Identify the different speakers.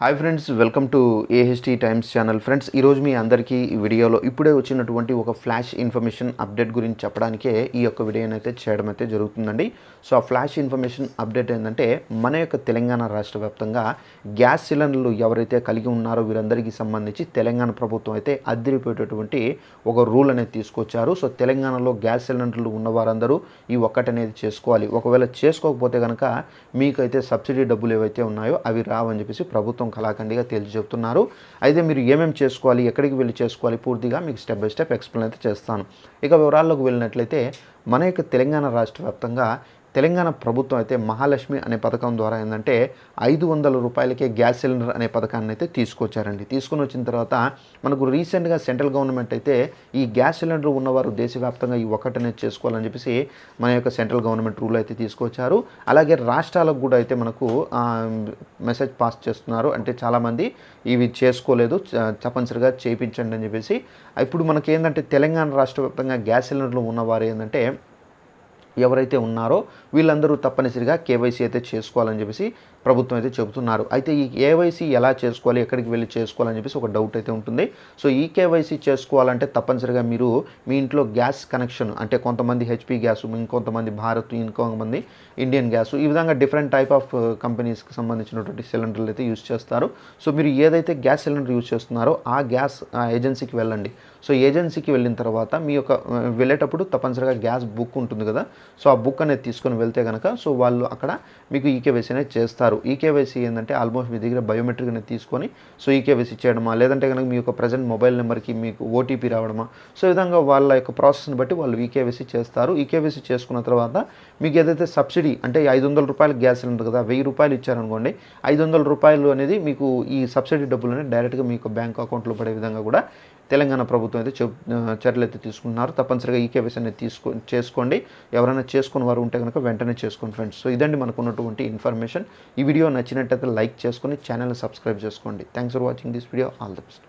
Speaker 1: Hi friends welcome to AHT times channel friends ఈరోజు మీ అందరికీ ఈ వీడియోలో ఇప్పుడే వచ్చినటువంటి ఒక ఫ్లాష్ ఇన్ఫర్మేషన్ అప్డేట్ గురించి చెప్పడానికే ఈ యొక్క వీడియోని అయితే చేయడం అయితే జరుగుతుందండి. సో ఆ ఫ్లాష్ ఇన్ఫర్మేషన్ అప్డేట్ ఏంటంటే మన యొక్క తెలంగాణ రాష్ట్ర వ్యాప్తంగా గ్యాస్ సిలిండర్లు ఎవరైతే కలిగి ఉన్నారో వీరందరికీ సంబంధించి తెలంగాణ ప్రభుత్వం అయితే అద్దరిపోయేటటువంటి ఒక రూల్ అనేది తీసుకొచ్చారు. సో తెలంగాణలో గ్యాస్ సిలిండర్లు ఉన్న వారందరూ ఈ ఒక్కటి అనేది చేసుకోవాలి. ఒకవేళ చేసుకోకపోతే కనుక మీకైతే సబ్సిడీ డబ్బులు ఏవైతే ఉన్నాయో అవి రావని చెప్పేసి ప్రభుత్వం కళాఖండిగా తేల్చి చెప్తున్నారు అయితే మీరు ఏమేమి చేసుకోవాలి ఎక్కడికి వెళ్ళి చేసుకోవాలి పూర్తిగా మీకు స్టెప్ బై స్టెప్ ఎక్స్ప్లెయిన్ అయితే చేస్తాను. ఇక వివరాల్లోకి వెళ్ళినట్లయితే మన యొక్క తెలంగాణ రాష్ట్ర వ్యాప్తంగా తెలంగాణ ప్రభుత్వం అయితే మహాలక్ష్మి అనే పథకం ద్వారా ఏంటంటే ఐదు వందల రూపాయలకే గ్యాస్ సిలిండర్ అనే పథకాన్ని అయితే తీసుకొచ్చారండి. తీసుకొని వచ్చిన తర్వాత మనకు రీసెంట్గా సెంట్రల్ గవర్నమెంట్ అయితే ఈ గ్యాస్ సిలిండర్ ఉన్నవారు దేశవ్యాప్తంగా ఈ ఒకటనే చేసుకోవాలని చెప్పేసి మన యొక్క సెంట్రల్ గవర్నమెంట్ రూల్ అయితే తీసుకొచ్చారు. అలాగే రాష్ట్రాలకు కూడా అయితే మనకు మెసేజ్ పాస్ చేస్తున్నారు. అంటే చాలామంది ఇవి చేసుకోలేదు. తప్పనిసరిగా చేయించండి అని చెప్పేసి. ఇప్పుడు మనకి ఏంటంటే తెలంగాణ రాష్ట్ర వ్యాప్తంగా గ్యాస్ సిలిండర్లు ఉన్నవారు ఏంటంటే ఎవరైతే ఉన్నారో వీళ్ళందరూ తప్పనిసరిగా కేవైసీ అయితే చేసుకోవాలని చెప్పేసి ప్రభుత్వం అయితే చెబుతున్నారు. అయితే ఈ కేవైసీ ఎలా చేసుకోవాలి ఎక్కడికి వెళ్ళి చేసుకోవాలని చెప్పేసి ఒక డౌట్ అయితే ఉంటుంది. సో ఈ కేవైసీ చేసుకోవాలంటే తప్పనిసరిగా మీరు మీ ఇంట్లో గ్యాస్ కనెక్షన్ అంటే కొంతమంది హెచ్పి గ్యాస్ ఇంకొంతమంది భారత్ ఇంకొంతమంది ఇండియన్ గ్యాస్ ఈ విధంగా డిఫరెంట్ టైప్ ఆఫ్ కంపెనీస్కి సంబంధించినటువంటి సిలిండర్లు అయితే యూస్ చేస్తారు. సో మీరు ఏదైతే గ్యాస్ సిలిండర్ యూస్ చేస్తున్నారో ఆ గ్యాస్ ఏజెన్సీకి వెళ్ళండి. సో ఏజెన్సీకి వెళ్ళిన తర్వాత మీ యొక్క వెళ్ళేటప్పుడు తప్పనిసరిగా గ్యాస్ బుక్ ఉంటుంది కదా. సో ఆ బుక్ అనేది తీసుకొని వెళ్తే కనుక సో వాళ్ళు అక్కడ మీకు ఈకేవైసీ అనేది చేస్తారు. ఈకేవైసీ ఏంటంటే ఆల్మోస్ట్ మీ దగ్గర బయోమెట్రిక్ అనేది తీసుకొని సో ఈకేవైసీ చేయడమా లేదంటే కనుక మీ యొక్క ప్రజెంట్ మొబైల్ నెంబర్కి మీకు ఓటీపీ రావడమా సో ఈ విధంగా వాళ్ళ యొక్క ప్రాసెస్ని బట్టి వాళ్ళు ఈకేవైసీ చేస్తారు. ఈకేవైసీ చేసుకున్న తర్వాత మీకు ఏదైతే సబ్సిడీ అంటే ఐదు వందల రూపాయలు గ్యాస్ సిలిండర్ కదా వెయ్యి రూపాయలు ఇచ్చారనుకోండి ఐదు వందల రూపాయలు అనేది మీకు ఈ సబ్సిడీ డబ్బులు అనేది డైరెక్ట్గా మీ యొక్క బ్యాంక్ అకౌంట్లో పడే విధంగా కూడా తెలంగాణ ప్రభుత్వం అయితే చర్యలు అయితే తీసుకున్నారు. తప్పనిసరిగా ఈ కేవైసీ అనేది తీసుకో చేసుకోండి. ఎవరైనా చేసుకుని వారు ఉంటే కనుక వెంటనే చేసుకోండి ఫ్రెండ్స్. సో ఇదండి మనకు ఉన్నటువంటి ఇన్ఫర్మేషన్. ఈ వీడియో నచ్చినట్టయితే లైక్ చేసుకొని ఛానల్ని సబ్స్క్రైబ్ చేసుకోండి. Thanks for watching this video. All the best.